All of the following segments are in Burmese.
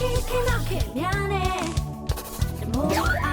She cannot get me on it. The more out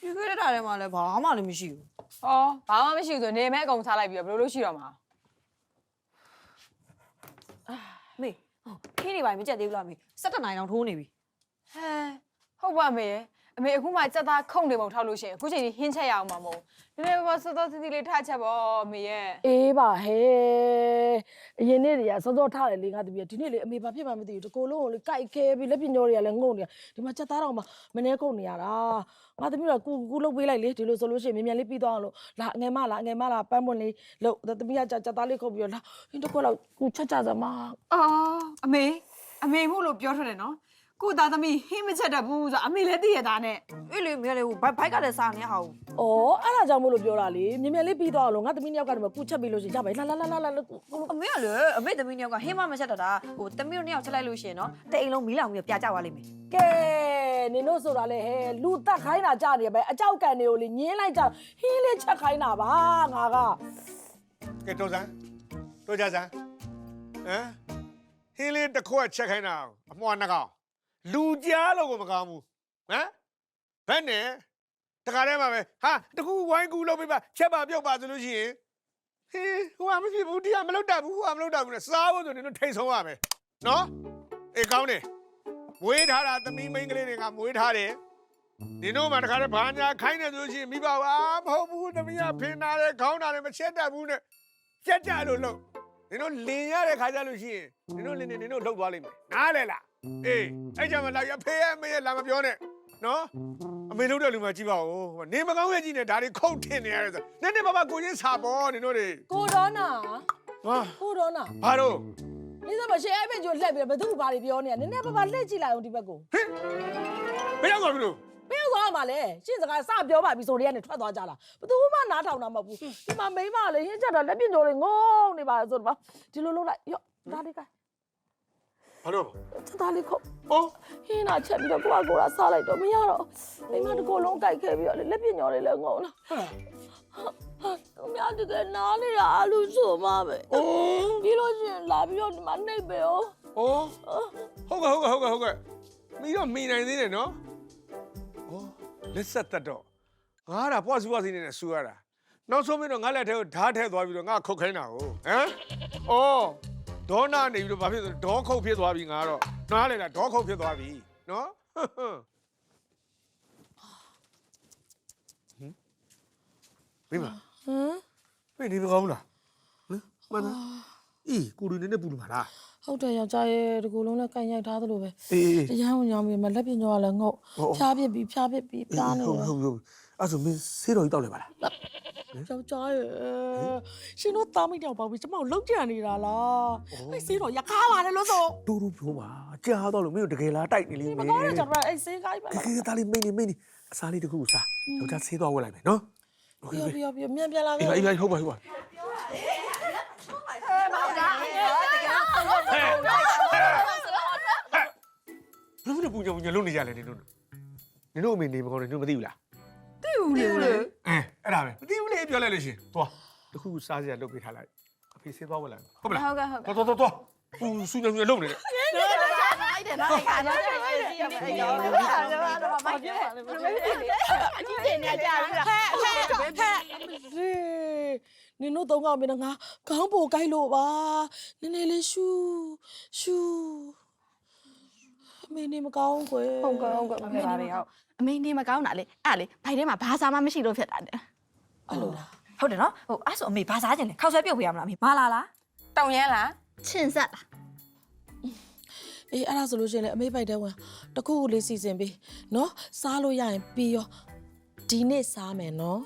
ဒီခွေးတက်တာထဲမှာလည်းဘာမှလည်းမရှိဘူး။ဟောဘာမှမရှိဘူးဆိုနေမဲ့အကုန်ထားလိုက်ပြီးတော့ဘယ်လိုလုပ်ရှိတော့မှာမေဟောခင်းနေပါမကြက်သေးဘူးလားမေ17နိုင်အောင်ထိုးနေပြီ။ဟဲဟုတ်ပါမေ။ အမေအခုမှစက်သားခုံနေပုံထောက်လို့ရှိရင်အခုချိန်ကြီးဟင်းချက်ရအောင်မှာမဟုတ်ဘူး။နည်းနည်းပါးပါးစောစောစီးစီးလေးထားချက်ပေါ့အမေရဲ့အေးပါဟဲ့အရင်နေ့တွေကစောစောထားတယ်လေငါတပည့်ဒီနေ့လေအမေဘာဖြစ်မှမသိဘူးတကိုယ်လုံးကိုလေကြိုက်ခဲပြီးလက်ပညောတွေကလည်းငုံနေတာဒီမှာချက်သားတော့မှမနေကုန်နေရတာငါတပည့်ကကူကူလုတ်ပေးလိုက်လေဒီလိုဆိုလို့ရှိရင်မြန်မြန်လေးပြီးသွားအောင်လို့လာငယ်မလာငယ်မလာပန်းပွင့်လေးလုတ်တပည့်ကချက်သားလေးခုတ်ပြီးတော့လာဟင်းတကွက်တော့ကူချက်ကြစမ်းမ။အော်အမေအမေမို့လို့ပြောထွက်တယ်နော်။ ကို့သားသမီးဟင်းမချက်တတ်ဘူးဆိုအမေလည်းသိရတာနဲ့အေးလေမေလည်းဟိုဘိုက်ဘိုက်ကလည်းစားနေဟာဘူးဩအဲ့ဒါကြောင့်မို့လို့ပြောတာလေမြန်မြန်လေးပြီးသွားအောင်လို့ငါတပည့်နှစ်ယောက်ကတည်းကကူချက်ပြီးလို့ရှိရင်ကြပါလာလာလာလာလာကူအမေကလေအမေသမီးနှစ်ယောက်ကဟင်းမမချက်တတ်တာဟိုသမီးတို့နှစ်ယောက်ချက်လိုက်လို့ရှိရင်နော်တအိမ်လုံးမီးလောင်ပြီးပြာကျသွားလိမ့်မယ်ကဲနင်တို့ဆိုတာလေဟဲ့လူတက်ခိုင်းတာကြနေပဲအကြောက်ကန်တွေကိုလေညင်းလိုက်ကြဟင်းလေးချက်ခိုင်းတာပါငါကကဲတော်စမ်းတော်ကြစမ်းဟမ်ဟင်းလေးတစ်ခွက်ချက်ခိုင်းတာအမွှားနှကောင် လူကြားလို့ကိုမကောင်းဘူးဟမ်ဘယ်နဲ့တခါတည်းမှာပဲဟာတခုဝိုင်းကူလုပ်ပေးပါချက်ပါပြုတ်ပါဆိုလို့ရှိရင်ဟင်းဟိုကမဖြစ်ဘူးဒီကမလုပ်တတ်ဘူးဟိုကမလုပ်တတ်ဘူးနဲ့စားဖို့ဆိုနေတော့ထိတ်ဆုံးရမယ်နော်အေးကောင်းတယ်မွေးထားတာသမီးမိန်းကလေးတွေကမွေးထားတယ်ဒီတို့မှတခါတည်းဘာညာခိုင်းနေဆိုလို့ရှိရင်မိဘပါမဟုတ်ဘူးသမီးကဖင်နာတယ်ခေါင်းနာတယ်မချက်တတ်ဘူးနဲ့ကြက်ကြလို့လို့နင်တို့လင်ရတဲ့ခါကြလို့ရှိရင်နင်တို့လင်နေနင်တို့လှုပ်သွားလိမ့်မယ်နားလဲလား အေးအဲ့ကြမှာလာရဖေးရမေးရလာမပြောနဲ့နော်အမေလှုပ်တဲ့လူမှကြည့်ပါဦးဟိုနေမကောင်းရဲ့ကြည့်နေဒါတွေခုတ်ထင်နေရတယ်ဆိုနည်းနည်းပါးပါကိုချင်းစာပေါ်နင်တို့တွေကိုဒေါနာဟာကိုဒေါနာဘာတော့နေစမရှေအဲ့ဘက်ကျိုးလှက်ပြီးတော့ဘယ်သူဘာတွေပြောနေရနည်းနည်းပါးပါလှည့်ကြည့်လိုက်အောင်ဒီဘက်ကိုဟင်ဘယ်ရောက်သွားပြီလို့ဘယ်သွားမှာလဲရှင်းစကားစပြောပါပြီဆိုတဲ့ကနေထွက်သွားကြလားဘယ်သူမှနားထောင်တာမဟုတ်ဘူးဒီမှာမိန်းမလေးဟင်းချက်တော့လက်ပြညိုလေးငုံနေပါဆိုတော့ဒီလိုလုပ်လိုက်ရော့ဒါလေးက ဘာလို့ချက်သားလေးခုတ်အော်ဟင်းနာချက်ပြီးတော့ကိုကကိုကစားလိုက်တော့မရတော့မိမတကောလုံးကြိုက်ခဲ့ပြီးတော့လက်ပြညောလေးလည်းငုံလာသူများတကယ်နားနေတာအလူဆိုမှပဲအိုးပြီးလို့ရှိရင်လာပြီးတော့ဒီမှာနှိပ်ပဲ哦အိုးဟုတ်ကဲ့ဟုတ်ကဲ့ဟုတ်ကဲ့ဟုတ်ကဲ့မီတော့မီနိုင်သေးတယ်နော်အော်လက်ဆက်တက်တော့ငါကပွားစုပွားစီနေနဲ့ဆူရတာနောက်ဆုံးမင်းတော့ငါလက်ထဲကိုဓာတ်ထဲသွားပြီးတော့ငါခုတ်ခိုင်းတာကိုဟမ်အော် ဒေါနာနေပြီးတော့ဘာဖြစ်လဲဒေါခုတ်ဖြစ်သွားပြီငါတော့နားလေလားဒေါခုတ်ဖြစ်သွားပြီနော်ဟမ်ဟမ်မိမဟမ်မင်းနေမကောင်းလားဟမ်မနာအေးကိုလူနေနဲ့ပူလို့ပါလားဟုတ်တယ်ယောက်ျားရဲ့ဒီကိုယ်လုံးနဲ့ကန်ရိုက်ထားသလိုပဲအေးအေးတရားဝင်ကြောင်ပြီးမလက်ပြညောကလည်းငုတ်ဟုတ်ဖျားပစ်ပြီးဖျားပစ်ပြီးပြားနေဟုတ်တယ်ဟုတ်ဟုတ်အဲ့ဆိုမင်းဆေးတော်ကြီးတောက်လိုက်ပါလား ယောက်ျားရဲ့ရှင်တို့သားမိတောင်ပါပြီကျမတို့လောက်ကြံနေတာလားအဲ့ဆေးတော့ရကားပါတယ်လို့ဆိုတူတူပြောပါကြားတော့လို့မင်းတို့တကယ်လားတိုက်နေလိမ့်မမယ်တော်တော့ကျမတို့အဲ့ဆေးကားကြီးပါခေခေသားလေးမင်းနေမင်းနေအစားလေးတစ်ခုစားယောက်ျားဆေးသွားဝက်လိုက်မယ်နော်ပြပြပြမြန်ပြန်လာခဲ့အေးအေးဟုတ်ပါဟုတ်ပါဘလို့ပူကြပူကြလုံးနေကြလဲနေလို့နေလို့အမေနေမကောင်းနေတို့မသိဘူးလားသိဘူးလေအဲအဲ့ဒါပဲမသိဘူး ပြောလိုက်လို့ရှင်သွားတခုခုစားစရာလုပ်ပေးထားလိုက်အဖေဆေးသွားဝက်လိုက်ဟုတ်ပလားဟုတ်ကဲ့ဟုတ်ကဲ့တော်တော်တော်ပူဆူညံညံလုံးနေတယ်ဟဲ့ဟဲ့ဟဲ့နင်တို့သုံးကောင်မင်းငါခေါင်းပိုကိုက်လို့ပါနည်းနည်းလေးရှူရှူအမေနေမကောင်းကွယ်ဟုတ်ကဲ့ဟုတ်ကဲ့ဟုတ်ကဲ့ပါပဲဟုတ်အမေနေမကောင်းတာလေအဲ့ဒါလေဘိုက်ထဲမှာဘာစားမှမရှိလို့ဖြစ်တာတဲ့ အဲ့လိုလားဟုတ်တယ်နော်ဟိုအဲ့ဆိုအမေဘာစားခြင်းလဲခောက်ဆွဲပြုတ်ပေးရမလားအမေဘာလာလားတောင်ရမ်းလားချင်ဆက်လားအေးအဲ့ဒါဆိုလို့ရှိရင်လေအမေပိုက်တဲ့ဝင်တစ်ခုခုလေးစီစဉ်ပေးနော်စားလို့ရရင်ပြီးရောဒီနေ့စားမယ်နော်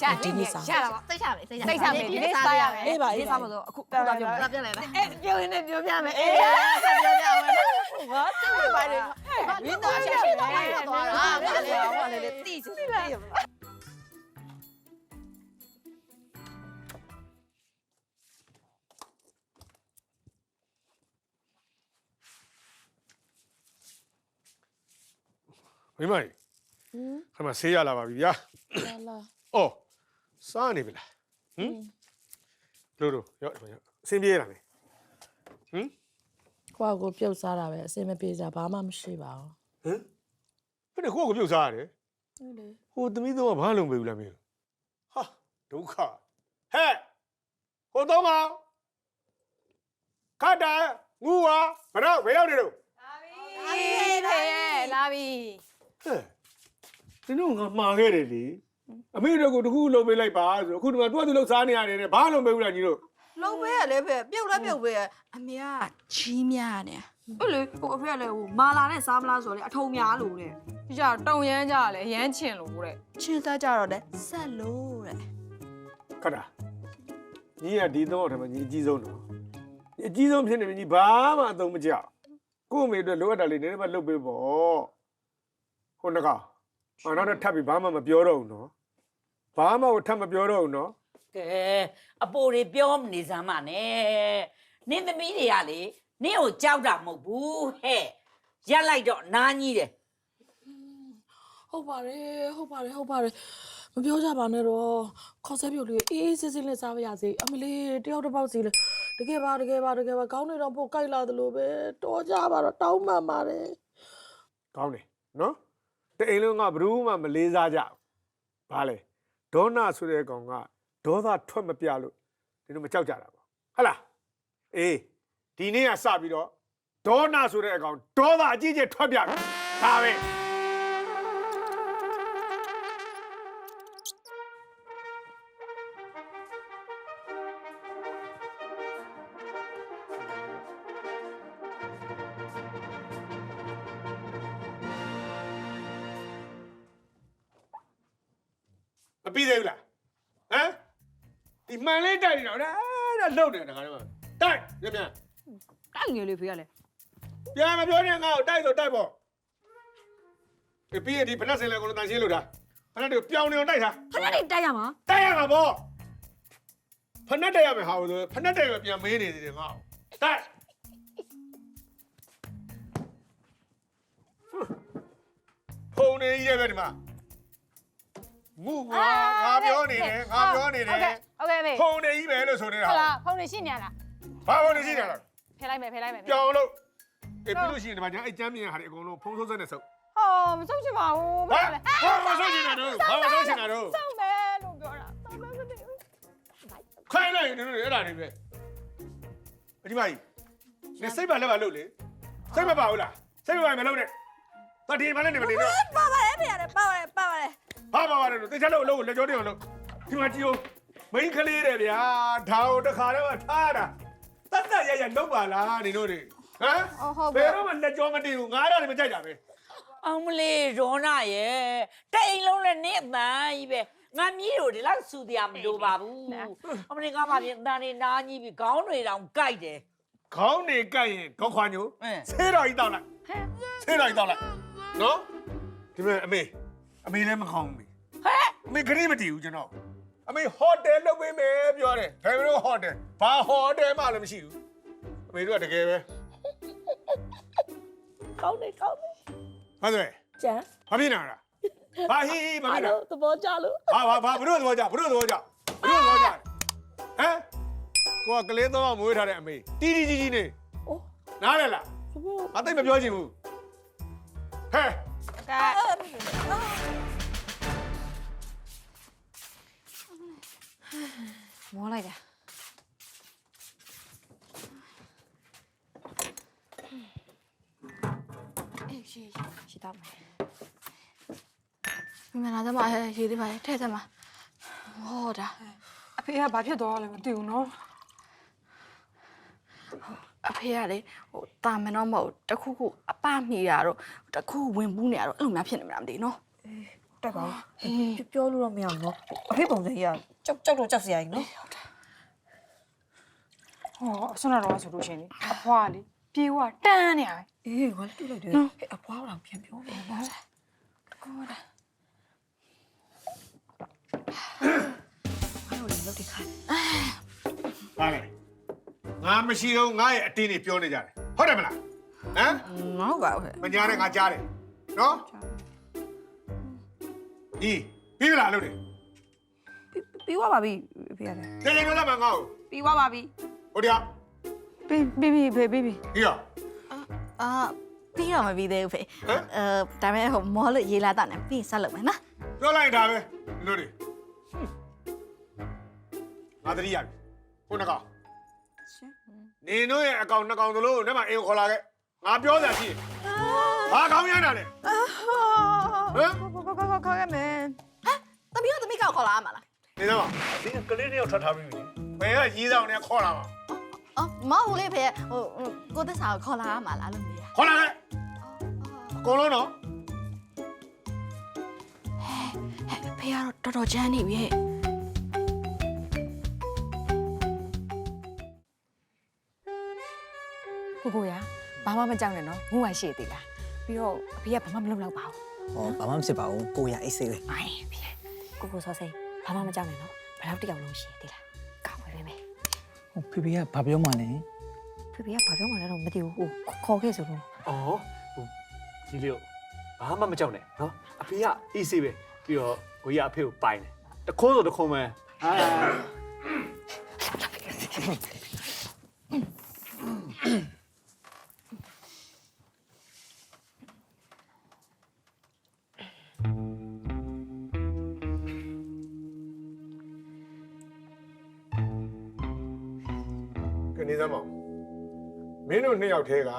ရှာဒီနေ့စားရှာတာပါစိတ်ချမယ်စိတ်ချစိတ်ချမယ်ဒီနေ့စားရမယ်အေးပါဒီအေးစားပါမလို့အခုအခုတော့ပြုတ်ပြပြလိုက်လားအဲပြောရင်လည်းပြောပြမယ်အေးပြောပြအောင်မယ်ငါစိတ်ဝင်ပါတယ်မင်းတို့ရှာရှာသွားတာသွားတာဟာလေဟာလေတိချစ်တိရမလား မိမကြီးခမဆေးရလာပါပြီဗျာလာလာအော်စားနေပြီလားဟမ်တို့တို့ရော့ရော့အစင်းပြေးလာမယ်ဟမ်ကိုယ့်ကိုပြုတ်စားတာပဲအစင်မပြေကြဘာမှမရှိပါဘူးဟမ်ဘယ်နဲ့ကိုယ့်ကိုပြုတ်စားရတယ်ဟုတ်လေဟိုသမီးတော့ဘာလုံးပေးဘူးလားမင်းဟာဒုက္ခဟဲ့ဟိုတော့မခတ်တာငူဝါဘရောဘယ်ရောက်နေတော့အေးတယ်လာပြီ ဟဲ့ဒီတော့ငါမှားခဲ့တယ်လေအမေတို့ကတခုလုံးပေးလိုက်ပါဆိုအခုဒီမှာသူကသူလုံးစားနေရတယ်တဲ့ဘာလုံးပေးဘူးလားညီတို့လုံးပဲရလေပဲပြုတ်လဲပြုတ်ပဲရအမေကကြီးများနေဟုတ်လေဟိုအဖေကလည်းဟိုမာလာနဲ့စားမလားဆိုတော့လေအထုံများလို့တဲ့ဒီကြောင်တောင်ရမ်းကြလေရမ်းချင်လို့တဲ့ချင်းစားကြတော့လေဆက်လို့တဲ့ခတ်တာညီကဒီတော့ထဲမှာညီအကြီးဆုံးတော့ညီအကြီးဆုံးဖြစ်နေပြီညီဘာမှအသုံးမကျကို့အမေတို့လိုအပ်တာလေးနည်းနည်းမှလုပ်ပေးပေါ့ ဟိုနကောင်ဟောနောက်တော့ထပ်ပြီးဘာမှမပြောတော့ဘူးနော်ဘာမှကိုထပ်မပြောတော့ဘူးနော်ကဲအပိုတွေပြောမနေစမ်းမနဲ့နင်းသမီးတွေကလေနင်းကိုကြောက်တာမဟုတ်ဘူးဟဲ့ရက်လိုက်တော့နားကြီးတယ်ဟုတ်ပါတယ်ဟုတ်ပါတယ်ဟုတ်ပါတယ်မပြောကြပါနဲ့တော့ခေါ်ဆက်ပြုတ်လေးအေးအေးဆေးဆေးလေးစားပါရစေအမလေးတယောက်တစ်ပေါက်စီလေတကယ်ပါတကယ်ပါတကယ်ပါကောင်းနေတော့ပို့ကြိုက်လာသလိုပဲတော်ကြပါတော့တောင်းမှန်ပါတယ်ကောင်းတယ်နော် တအိမ်လုံးကဘယ်သူမှမလေးစားကြဘူးဘာလဲဒေါနာဆိုတဲ့ကောင်ကဒေါသထွက်မပြလို့ဒီလိုမကြောက်ကြတာပေါ့ဟုတ်လားအေးဒီနေ့ကစပြီးတော့ဒေါနာဆိုတဲ့အကောင်ဒေါသအကြီးကြီးထွက်ပြတယ်ဒါပဲ မပြီးသေးဘူးလားဟမ်ဒီမှန်လေးတိုက်နေတာဒါဒါလှုပ်နေတာခါတော့တိုက်ပြန်ပြန်တိုက်ငယ်လေးဖေကလည်းပြန်မပြောနဲ့ငါ့ကိုတိုက်ဆိုတိုက်ပေါ့ဒီပြီးရင်ဒီဖနက်စင်လေကိုတန်ရှင်းလို့တာဖနက်တွေကိုပြောင်းနေအောင်တိုက်တာခဏလေးတိုက်ရမှာတိုက်ရမှာပေါ့ဖနက်တိုက်ရမယ်ဟာဆိုဖနက်တိုက်ရပြန်မေးနေသေးတယ်ငါ့ကိုတိုက်ဖုန်းနေကြီးရဲ့ပဲဒီမှာ ငူငါငါပြောနေတယ်ငါပြောနေတယ်ဟုတ်ကဲ့ဟုတ်ကဲ့မေဖုန်းနေကြီးပဲလို့ဆိုနေတာဟုတ်လားဖုန်းနေရှိနေရလားဘာဖုန်းနေရှိနေလားဖယ်လိုက်မယ်ဖယ်လိုက်မယ်ပြောင်းလို့အေးပြီးလို့ရှိရင်ဒီမှာကျန်အဲ့ကျမ်းမြင်ဟာတွေအကုန်လုံးဖုန်းဆုံးစက်နဲ့စုပ်ဟောမစုံချင်ပါဘူးဘာဘာမဆုံးချင်တာတို့ဘာမဆုံးချင်တာတို့စုံမယ်လို့ပြောတာစုံမယ်မသိဘူးခိုင်းလိုက်ရင်တို့အဲ့ဒါတွေပဲအဒီမကြီးနေစိတ်ပါလက်ပါလို့လေစိတ်မပါဘူးလားစိတ်မပါရင်မလုပ်နဲ့တတိမလည်းနေမနေတော့ ပါပါတယ်ဖေရတယ်ပါပါတယ်ပါပါတယ် ဘာပါပါလို့တေချာလို့အလုပ်ကိုလက်ကြောတင်အောင်လုပ်ဒီမှာကြည့်ဦးမိန်းကလေးတယ်ဗျာဒါကိုတစ်ခါတော့ထားတာတတ်တတ်ရရလုပ်ပါလားနေတို့တွေဟမ်ဘယ်တော့မှလက်ကြောမတင်ဘူးငါးတော့လည်းမကြိုက်တာပဲအောင်မလေးဒေါနာရဲ့တဲ့အိမ်လုံးနဲ့နင်းအတန်ကြီးပဲငါမြည်တို့ဒီလောက်စူတရားမလိုပါဘူးအမလေးကမှပြင်အတန်နေနားကြီးပြီးခေါင်းတွေတောင်ကြိုက်တယ် ခေါင်းနေကြိုက်ရင်ခေါင်းခွာညိုအင်း ဆေးတော်ကြီးတောက်လိုက်ဆေးတော်ကြီးတောက်လိုက်နော်ဒီမဲ့အမေ အမေလည်းမကောင်းဘူးမေဟဲ့အမေခရီးမတည်ဘူးကျွန်တော်အမေဟိုတယ်လုပ်ပေးမယ်ပြောတယ်ဒါပေမဲ့ဟိုတယ်ဘာဟိုတယ်မှလည်းမရှိဘူးအမေတို့ကတကယ်ပဲကောင်းတယ်ကောင်းတယ်ဟုတ်တယ်ကျန်ဘာဖြစ်နေတာဘာဟီးဘာဖြစ်နေတာသဘောကျလို့ဘာဘာဘာဘလို့သဘောကြဘလို့သဘောကြဘလို့သဘောကြဟမ်ကိုကကလေးတော့မွေးထားတဲ့အမေတီးတီးကြီးကြီးနေအိုးနားလဲလားသဘောအသိမပြောချင်ဘူးဟဲ့ ကဲ မောလိုက်တာအေးရှိရှိတော့မယ်မနာတော့မရေးသေးပါလေထဲထဲမှာဟောတာအဖေကဘာဖြစ်သွားလဲမသိဘူးနော်အဖေကလေဟိုတာမန်တော့မဟုတ်တခုခုအပမိတာတော့တခုဝင်ပူးနေတာတော့အဲ့လိုများဖြစ်နေမှာမသိဘူးနော်တက်ပါဦးပြောလို့တော့မရဘူးနော်အဖေပုံစံကြီးက ကြောက်ကြောက်တော့ကြောက်စရာကြီးနော်ဟောအဆွမ်းတော်ဆိုလို့ရှိရင်လေအဖွားလေပြေဝတန်းနေရပဲအေးငါလည်းတွေ့လိုက်တယ်ဟဲ့အဖွားတော်ပြန်ပြောမယ်နော်ကိုတာအဲ့လိုလုပ်တဲ့ခါပါလေငါမရှိတော့ငါရဲ့အတင်းနေပြောနေကြတယ်ဟုတ်တယ်မလားဟမ်မဟုတ်ပါဘူးမညာနဲ့ငါကြားတယ်နော်ဒီပြီးပြီလားလို့တယ် ပြီးသွားပါပြီအဖေကလည်းတကယ်ပြောလိုက်မှာငါ့ကိုပြီးသွားပါပြီဟိုတရားပြီးပြီးပြီးဖေပြီးပြီပြီးတော့အာပြီးတော့မပြီးသေးဘူးဖေဟမ် အဲဒါပေမဲ့ဟိုမောလို့ရေးလာတာနဲ့ပြီးရင်ဆက်လုပ်မယ်နော်ပြောလိုက်တာပဲလို့တယ်ငါတတိယပြီခုနကောင်နေတို့ရဲ့အကောင်နှစ်ကောင်သလိုနဲ့မှအိမ်ကိုခေါ်လာခဲ့ငါပြောစရာရှိတယ်ဘာကောင်းရတာလဲဟမ် ခေါ်ခေါ်ခေါ်ခေါ်ခဲ့မယ် သမီးကသမီးကောက်ခေါ်လာရမှာလား နေတော့ဒီကလေးတယောက်ထွက်ထားပြီဘယ်ကရေးဆောင်နေခေါ်လာမှာအော်မဟုတ်လေဖေဟိုကိုသက်စာကိုခေါ်လာရမှာလားလို့မေးတာခေါ်လာခဲ့အကုန်လုံးတော့ဟဲ့ဖေကတော့တော်တော်ချမ်းနေပြီဟဲ့ကိုကိုရဘာမှမကြောက်နဲ့နော်ငုံဝရှိသေးလားပြီးတော့အဖေကဘာမှမလုပ်တော့ပါဘူးဟောဘာမှမဖြစ်ပါဘူးကိုရအိတ်ဆေးပဲအိုင်ဖေကိုကိုစောစိ ဘာမှမကြောက်နဲ့နော်ဘယ်တော့တယောက်လုံးရှိသေးလားကောက်ဝဲပေးမယ်ဟိုဖေဖေကဘာပြောမှလဲဖေဖေကဘာပြောမှလဲတော့မသိဘူးဟိုခေါ်ခဲ့ဆိုတော့အော်ဟိုကြီးလေးကိုဘာမှမကြောက်နဲ့နော်အဖေကအေးဆေးပဲပြီးတော့ကိုကြီးကအဖေကိုပိုင်တယ်တခိုးဆိုတခုံးပဲဟာက ယောက်တည်းက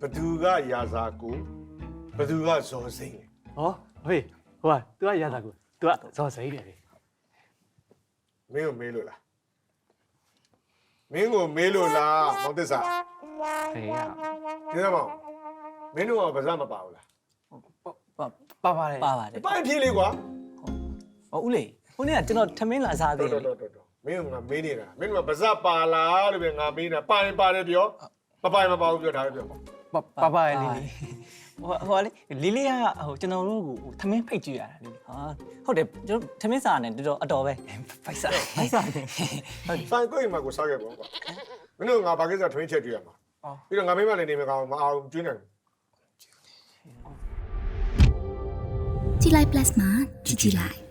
ဘသူကရာဇာကိုဘသူကဇော်စိမ့်လဲဟောအဖေဟိုက तू ကရတာကို तू ကဇော်စိမ့်တယ်လေမင်းကိုမေးလို့လားမင်းကိုမေးလို့လားမောင်သစ္စာဖေကနေသမောင်မင်းတို့ကဗဇတ်မပါဘူးလားပါပါတယ်ပါပါတယ်ပိုင်ဖြေးလေးကွာဟောဦးလေးခုနေ့ကကျွန်တော်ထမင်းလာစားသေးတော်တယ်တော်တော်တော်မင်းကငါမေးနေတာမင်းတို့ကဗဇတ်ပါလားလို့ပဲငါမေးနေတာပိုင်ပါတယ်ပြော မပိုင်မပါဘူးပြောထားတယ်ပြောပါပါပါလေးလေးဟိုဟိုလေလေးလေးကဟိုကျွန်တော်တို့ကိုထမင်းဖိတ်ကြည့်ရတာလေဟာဟုတ်တယ်ကျွန်တော်ထမင်းစားရတယ်တော်တော်အတော်ပဲဖိုက်စားဖိုက်စားတယ်ဆိုင်ကိုအိမ်မှာကိုစားခဲ့ပေါ့ကွာမင်းတို့ငါဘာကိစ္စထွင်းချက်ကြည့်ရမှာပြီးတော့ငါမိမလည်းနေမကောင်းမအောင်ကျွေးနေတယ်ကြည်လိုက် plus မှာကြည်ကြည်လိုက်